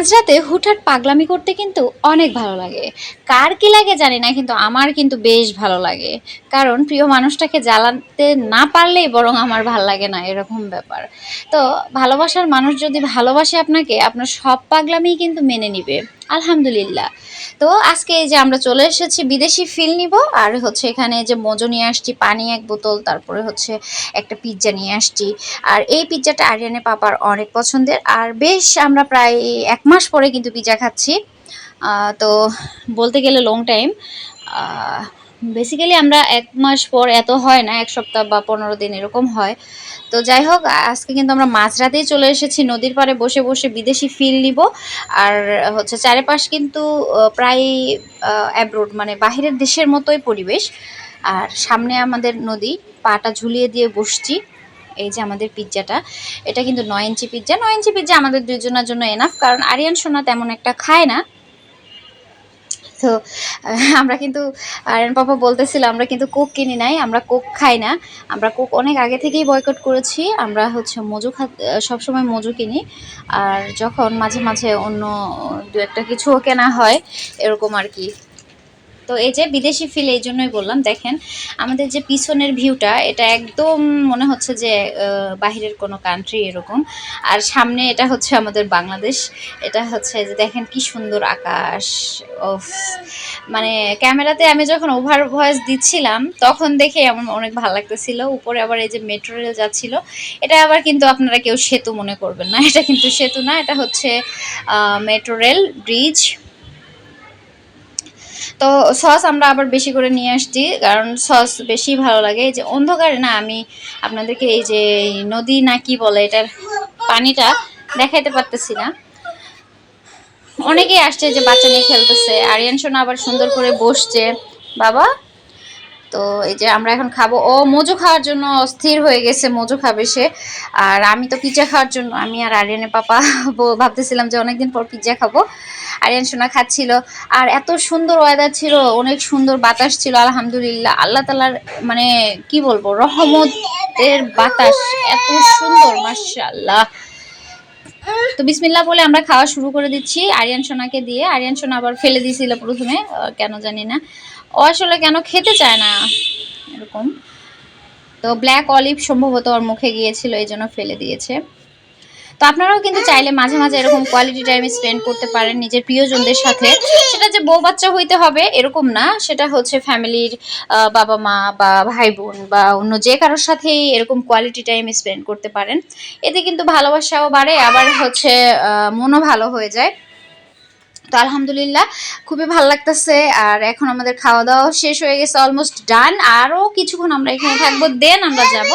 মাঝরাতে হুটহাট পাগলামি করতে কিন্তু অনেক ভালো লাগে। কার কি লাগে জানি না, কিন্তু আমার কিন্তু বেশ ভালো লাগে। কারণ প্রিয় মানুষটাকে জ্বালাতে না পারলেই বরং আমার ভালো লাগে না, এরকম ব্যাপার। তো ভালোবাসার মানুষ যদি ভালোবাসে আপনাকে, আপনার সব পাগলামি কিন্তু মেনে নিবে। আলহামদুলিল্লাহ। তো আজকে এই যে আমরা চলে এসেছি, বিদেশি ফিল নিব, আর হচ্ছে এখানে যে মজো নিয়ে আসছি, পানি এক বোতল, তারপরে হচ্ছে একটা পিৎজা নিয়ে আসছি। আর এই পিৎজাটা আরিয়ানে পাপার অনেক পছন্দের। আর বেশ আমরা প্রায় এক মাস পরে কিন্তু পিৎজা খাচ্ছি। তো বলতে গেলে লং টাইম বেসিক্যালি আমরা এক মাস পর এত হয় না, এক সপ্তাহ বা পনেরো দিন এরকম হয়। তো যাই হোক আজকে কিন্তু আমরা মাঝরাতেই চলে এসেছি, নদীর পাড়ে বসে বসে বিদেশি ফিল নিব। আর হচ্ছে চারিপাশ কিন্তু প্রায় অ্যাব্রোড মানে বাহিরের দেশের মতোই পরিবেশ। আর সামনে আমাদের নদী, পাটা ঝুলিয়ে দিয়ে বসছি, এই যে আমাদের পিৎজাটা এটা কিন্তু নয় ইঞ্চি পিৎজা নয় ইঞ্চি পিৎজা আমাদের দুজনের জন্য এনাফ কারণ আরিয়ান সোনা তেমন একটা খায় না। তো আমরা কিন্তু, আয়রন পাপা বলতেছিল, আমরা কিন্তু কোক কিনি নাই, আমরা কোক খাই না। আমরা কোক অনেক আগে থেকেই বয়কট করেছি, আমরা হচ্ছে মজু খা সবসময় মজু কিনি। আর যখন মাঝে মাঝে অন্য দু একটা কিছুও কেনা হয়, এরকম আর কি। তো এই যে বিদেশি ফিল এই জন্যই বললাম, দেখেন, আমাদের যে পিছনের ভিউটা এটা একদম মনে হচ্ছে যে বাহিরের কোনো কান্ট্রি এরকম। আর সামনে এটা হচ্ছে আমাদের বাংলাদেশ। এটা হচ্ছে যে দেখেন কি সুন্দর আকাশ ওফ মানে ক্যামেরাতে আমি যখন ওভার ভয়েস দিচ্ছিলাম, তখন দেখে আমার অনেক ভালো লাগতেছিল। উপরে আবার এই যে মেট্রো রেল যাচ্ছিল, এটা আবার কিন্তু আপনারা কেউ সেতু মনে করবেন না। এটা কিন্তু সেতু না, এটা হচ্ছে মেট্রো রেল ব্রিজ তো সস আমরা আবার বেশি করে নিয়ে আসছি, কারণ সস বেশি ভালো লাগে। এই যে অন্ধকারে না, আমি আপনাদেরকে এই যে নদী না কি বলে, এটার পানিটা দেখাইতে পারতেছি না। অনেকেই আসছে যে বাচ্চা নিয়ে খেলতেছে, আরিয়ান সোনা আবার সুন্দর করে বসছে। বাবা তো এই যে আমরা এখন খাব। ও মজু খাওয়ার জন্য অস্থির হয়ে গেছে, মজু খাবে সে। আর আমি তো পিৎজা খাওয়ার জন্য, আমি আর আরিয়ানের পাপা ভাবতেছিলাম যে অনেকদিন পর পিৎজা খাব। আরিয়ান সোনা খাচ্ছিল। আর এত সুন্দর ওয়েদার ছিল, অনেক সুন্দর বাতাস ছিল, আলহামদুলিল্লাহ। আল্লাহ তালার মানে কি বলব, রহমতের বাতাস, এত সুন্দর, মাশাআল্লাহ। তো বিসমিল্লাহ বলে আমরা খাওয়া শুরু করে দিচ্ছি আরিয়ান সোনাকে দিয়ে। আরিয়ান সোনা আবার ফেলে দিয়েছিল প্রথমে কেন জানি না। ও আসলে কেন খেতে চায় না? এরকম। তো ব্ল্যাক অলিভ সম্ভবত ওর মুখে গিয়েছিল, এই জন্য ফেলে দিয়েছে। তো আপনারাও কিন্তু চাইলে মাঝে মাঝে এরকম কোয়ালিটি টাইম স্পেন্ড করতে পারেন নিজের প্রিয়জনদের সাথে। সেটা যে বউ বাচ্চা হইতে হবে, এরকম না। সেটা হচ্ছে ফ্যামিলির বাবা মা বা ভাই বোন বা অন্য যে কারোর সাথেই এরকম কোয়ালিটি টাইম স্পেন্ড করতে পারেন। এতে কিন্তু ভালোবাসাও বাড়ে, আবার হচ্ছে মনও ভালো হয়ে যায়। তো আলহামদুলিল্লাহ, খুবই ভালো লাগতেছে। আর এখন আমাদের খাওয়া দাওয়া শেষ হয়ে গেছে অলমোস্ট ডান আরও কিছুক্ষণ আমরা এখানে থাকব দেন আমরা যাব।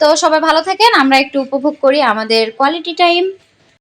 তো সবাই ভালো থাকেন, আমরা একটু উপভোগ করি আমাদের কোয়ালিটি টাইম